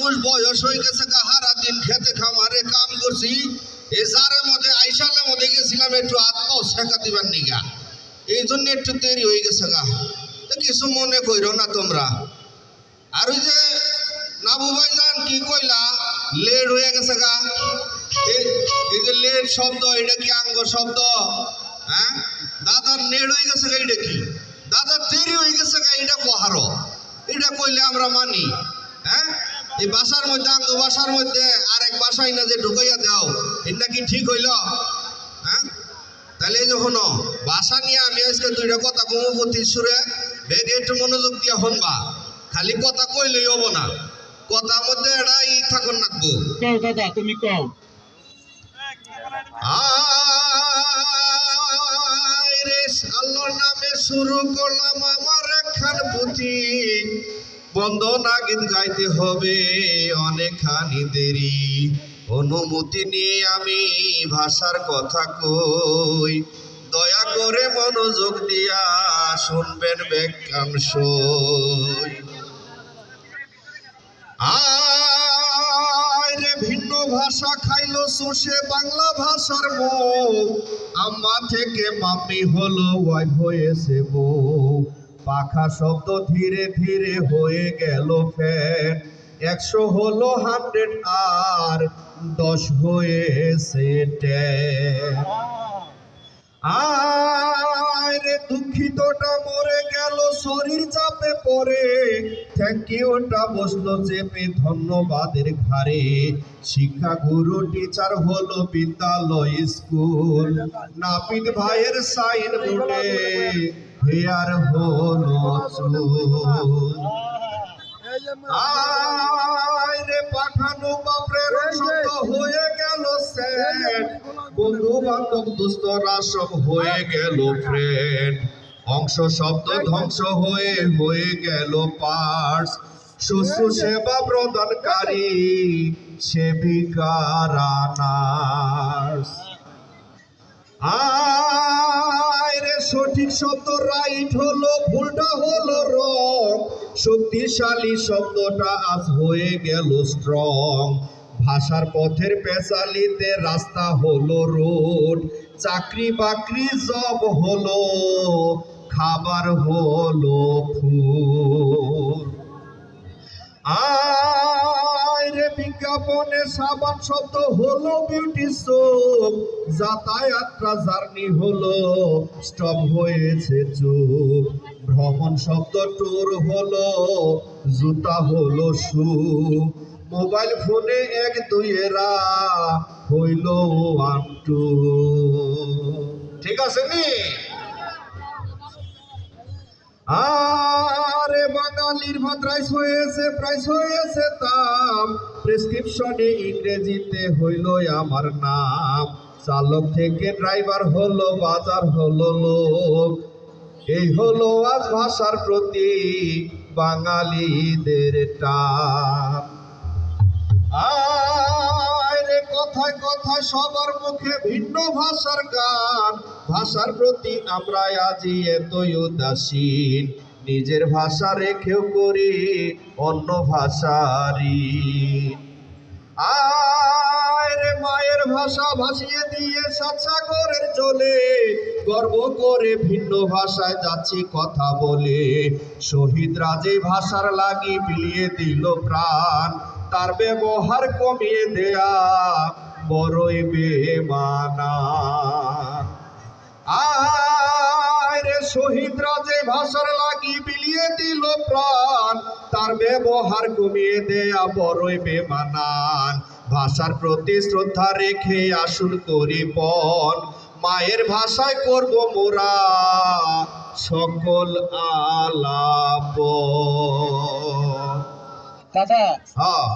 মানুষ বয়স হয়ে গেছে হারা দিন খেতে খামারে কাম করছি। এই জারের মধ্যে আইসালের মধ্যে গেছিলাম, একটু আত্ম শেখা দিবার নিগা। এই জন্য একটু দেরি হয়ে গেছে গা। কিছু মনে কইর না তোমরা। আর ওই যে নাবু ভাইজান কি কইলা, লেট হয়ে গেছে গা। এ- এই যে লেট শব্দ, এটা কি আঙ্গ শব্দ? হ্যাঁ? দাদার নেট হয়ে গেছে গা, এটা কি? দাদার দেরি হয়ে গেছে গা, এটা কহারো? এটা কইলে আমরা মানি। হ্যাঁ? এই বাসার মধ্যে আঙ্গ বাসার মধ্যে আরেক বাসায় না যে ঢুকাইয়া দাও এটা কি ঠিক হইল? হ্যাঁ? তাহলে এই যে শোনো বাসা নিয়ে আমি আজকে দুইটা কথা কমু প্রতি সুরে বেগে একটু মনোযোগ দিয়া শুনবা। খালি কথা কইলেই হব না। কথার মধ্যে এটা ই থাকুন কও দাদা তুমি কও। আল্লাহর নামে শুরু করলাম আমার একখান পুঁথি। বন্দনা গীত গাইতে হবে, অনেকখানি দেরি। অনুমতি নিয়ে আমি ভাষার কথা কই। দয়া করে মনোযোগ দিয়া শুনবেন বেকাংশ আয় রে ভিন্ন ভাষা খাইলো শুষে বাংলা ভাষার বউ আম্মা থেকে মাম্মি হলো ওয়াইফ হয়েছে বউ পাখা শব্দ ধীরে ধীরে হয়ে গেল ফ্যান একশো হলো হান্ড্রেড আর দশ হয়েছে ট্যান আয় রে দুঃখিতটা মরে গেল, শরীর চাপে পড়ে। থ্যাংক ইউটা বসল চেপে ধন্যবাদের ঘাড়ে। শিক্ষা গুরু টিচার হলো বিদ্যালয় স্কুল। নাপিত ভাইয়ের সাইন বোর্ডে হেয়ার হলো চুল। আয় রে পাঠানো বাপরের শব্দ হয়ে বান্ধব দুস্তরা সব হয়ে গেল ফ্রেন্ড অংশ শব্দ ধ্বংস হয়ে হয়ে গেল পার্স শুশ্রু সেবা প্রদানকারী সেবিকারা নার্স আয় রে সঠিক শব্দ রাইট হলো, ভুলটা হলো রং শক্তিশালী শব্দটা আজ হয়ে গেল স্ট্রং ভাষার পথের পেশালিতে রাস্তা হলো রোড চাকরি বাকরি জব হলো, খাবার হলো ফুল। আয় রে বিজ্ঞাপনে সাবান শব্দ হলো বিউটি সোপ যাতায়াতটা জার্নি হলো স্টপ হয়েছে চুপ। ভ্রমণ শব্দ ট্যুর হলো, জুতা হলো শু মোবাইল ফোনে এক দুইয়েরা হইল ওয়ান টু ঠিক আছে নি? আরে বাঙালির ভাত রাইস হয়েছে প্রাইস হয়েছে দাম। প্রেসক্রিপশনে ইংরেজিতে হইল আমার নাম। চালক থেকে ড্রাইভার হলো, বাজার হলো লোক। এই হলো আজ ভাষার প্রতি বাঙালিদের টান। আয় রে কথায় কথায় সবার মুখে ভিন্ন ভাষার গান। ভাষার প্রতি আমরা আজি এতই উদাসীন। নিজের ভাষা রেখেও করি অন্য ভাষারই। আয় রে মায়ের ভাষা ভাসিয়ে দিয়ে সাত সাগরের চলে। গর্ব করে ভিন্ন ভাষায় যাচ্ছি কথা বলে। শহীদ রাজে ভাষার লাগি বিলিয়ে দিল প্রাণ। তার ব্যবহার কমিয়ে দেয়া বড়ই বেমানা। আয় রে শহীদ রাজে ভাষার লাগি বিলিয়ে দিল প্রাণ, তার ব্যবহার কমিয়ে দেয়া বড়ই বেমানান ভাষার প্রতি শ্রদ্ধা রেখে আসুন করি পণ মায়ের ভাষায় করব মোরা সকল আলাপ দাদা হ্যাঁ